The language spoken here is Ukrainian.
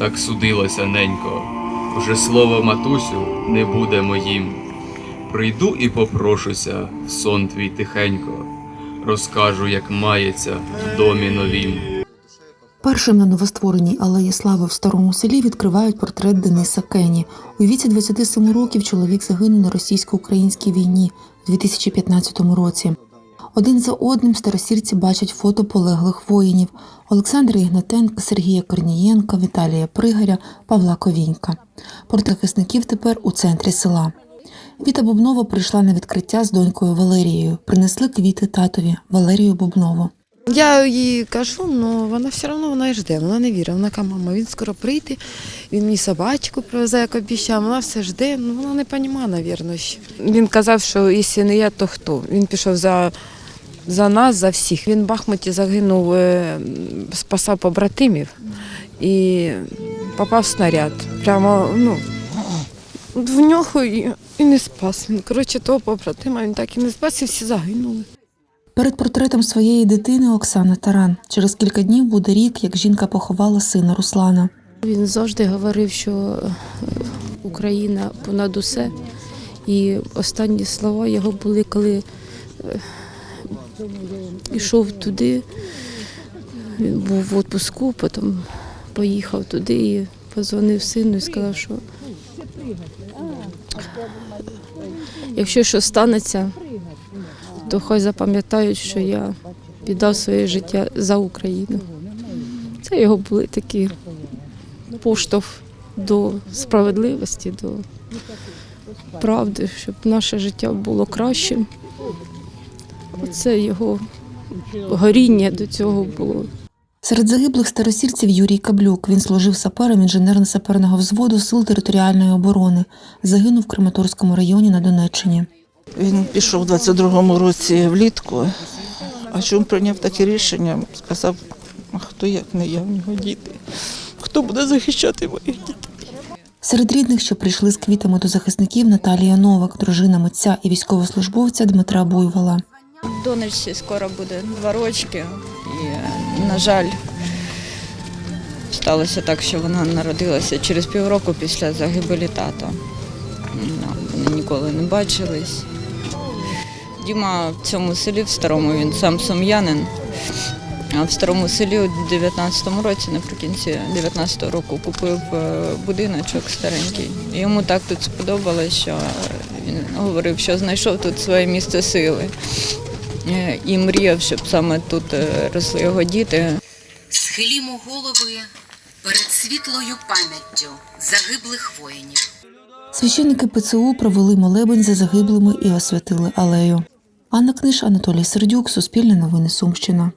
так судилося ненько. Вже слово матусю не буде моїм. Прийду і попрошуся в сон твій тихенько, розкажу, як мається в домі новім. Першим на новоствореній алеї слави в старому селі відкривають портрет Дениса Кені. У віці 27 років чоловік загинув на російсько-українській війні у 2015 році. Один за одним старосірці бачать фото полеглих воїнів Олександра Ігнатенка, Сергія Корнієнка, Віталія Пригаря, Павла Ковінька. Портахисників тепер у центрі села. Віта Бубнова прийшла на відкриття з донькою Валерією. Принесли квіти татові Валерію Бубнову. Я їй кажу, але вона все одно вона і жде, вона не вірить. Вона каже, мама, він скоро прийде, він мені собачку привезе, як обіцяв, вона все жде, ну вона не розуміє, мабуть. Він казав, що якщо не я, то хто? Він пішов за, за нас, за всіх. Він в Бахмуті загинув, е, спасав побратимів і попав в снаряд. Прямо, ну, в нього і, і не спас. Він, коротше, того побратима він так і не спас, і всі загинули. Перед портретом своєї дитини Оксана Таран. Через кілька днів буде рік, як жінка поховала сина Руслана. Він завжди говорив, що е, Україна понад усе. І останні слова його були, коли е, йшов туди, він був в відпуску, потім поїхав туди і позвонив сину і сказав, що якщо щось станеться, то хай запам'ятають, що я віддав своє життя за Україну. Це його були такі поштовх до справедливості, до правди, щоб наше життя було кращим. Це його горіння до цього було. Серед загиблих старосірців Юрій Каблюк. Він служив сапером інженерно-саперного взводу Сил територіальної оборони. Загинув в Краматорському районі на Донеччині. Він пішов у 22-му році влітку, а чому прийняв таке рішення, сказав, а хто як не я, в нього діти. Хто буде захищати моїх дітей? Серед рідних, що прийшли з квітами до захисників, Наталія Новак, дружина митця і військовослужбовця Дмитра Буйвола. Донечці скоро буде два рочки. І, на жаль, сталося так, що вона народилася через півроку після загибелі тата. Вони ніколи не бачились. Діма в цьому селі, в старому, він сам сум'янин. А в старому селі у 19-му році, наприкінці 19-го року, купив е, будиночок старенький. І Йому так тут сподобалось, що він говорив, що знайшов тут своє місце сили. Е, І мріяв, щоб саме тут е, росли його діти. Схилімо голови перед світлою пам'яттю загиблих воїнів. Священники ПЦУ провели молебень за загиблими і освятили алею. Анна Книж, Анатолій Сердюк, Суспільне новини Сумщина.